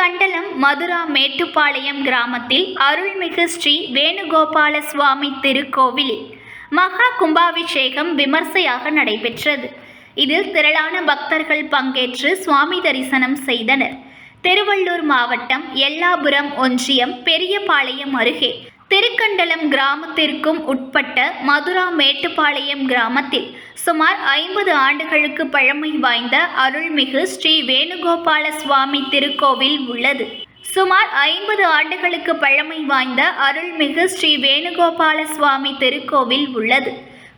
மதுரா மேட்டுப்பாளையம் கிராமத்தில் அருள்மிகு ஸ்ரீ வேணுகோபால சுவாமி திருக்கோவிலில் மகா கும்பாபிஷேகம் விமர்சையாக நடைபெற்றது. இதில் திரளான பக்தர்கள் பங்கேற்று சுவாமி தரிசனம் செய்தனர். திருவள்ளூர் மாவட்டம் எல்லாபுரம் ஒன்றியம் பெரியபாளையம் அருகே திருக்கண்டலம் கிராமத்திற்கும் உட்பட்ட மதுரா மேட்டுப்பாளையம் கிராமத்தில் சுமார் ஐம்பது ஆண்டுகளுக்கு பழமை வாய்ந்த அருள்மிகு ஸ்ரீ வேணுகோபால சுவாமி திருக்கோவில் உள்ளது. சுமார் ஐம்பது ஆண்டுகளுக்கு பழமை வாய்ந்த அருள்மிகு ஸ்ரீ வேணுகோபால சுவாமி திருக்கோவில் உள்ளது.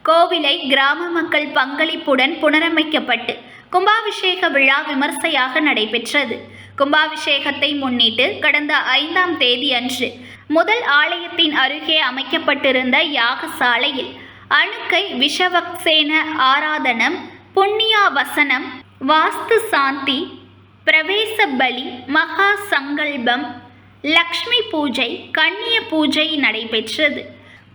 கோவிலை கிராம மக்கள் பங்களிப்புடன் புனரமைக்கப்பட்டு கும்பாபிஷேக விழா விமர்சையாக நடைபெற்றது. கும்பாபிஷேகத்தை முன்னிட்டு கடந்த ஐந்தாம் தேதி அன்று முதல் ஆலயத்தின் அருகே அமைக்கப்பட்டிருந்த யாகசாலையில் அணுக்கை விஷவக்சேன ஆராதனம் புண்ணியா வசனம் வாஸ்து சாந்தி பிரவேச பலி மகா சங்கல்பம் லக்ஷ்மி பூஜை கன்னிய பூஜை நடைபெற்றது.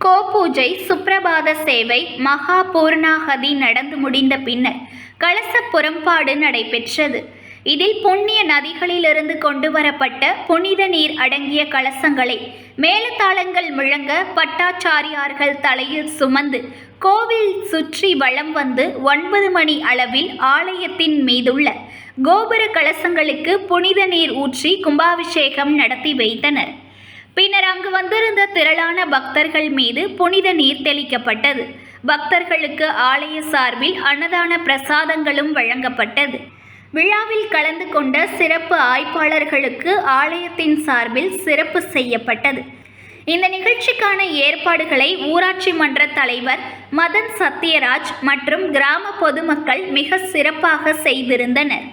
கோபூஜை சுப்பிரபாத சேவை மகா பூர்ணாகதி நடந்து முடிந்த பின்னர் கலச புறம்பாடு நடைபெற்றது. இதில் புண்ணிய நதிகளிலிருந்து கொண்டு வரப்பட்ட புனித நீர் அடங்கிய கலசங்களை மேலதாளங்கள் முழங்க பட்டாச்சாரியார்கள் தலையில் சுமந்து கோவில் சுற்றி வலம் வந்து ஒன்பது மணி அளவில் ஆலயத்தின் மீதுள்ள கோபுர கலசங்களுக்கு புனித நீர் ஊற்றி கும்பாபிஷேகம் நடத்தி வைத்தனர். பின்னர் அங்கு வந்திருந்த திரளான பக்தர்கள் மீது புனித நீர் தெளிக்கப்பட்டது. பக்தர்களுக்கு ஆலய சார்பில் அன்னதான பிரசாதங்களும் வழங்கப்பட்டது. விழாவில் கலந்து கொண்ட சிறப்பு ஆய்ப்பாளர்களுக்கு ஆலயத்தின் சார்பில் சிறப்பு செய்யப்பட்டது. இந்த நிகழ்ச்சிக்கான ஏற்பாடுகளை ஊராட்சி மன்ற தலைவர் மதன் சத்யராஜ் மற்றும் கிராம பொதுமக்கள் மிக சிறப்பாக செய்திருந்தனர்.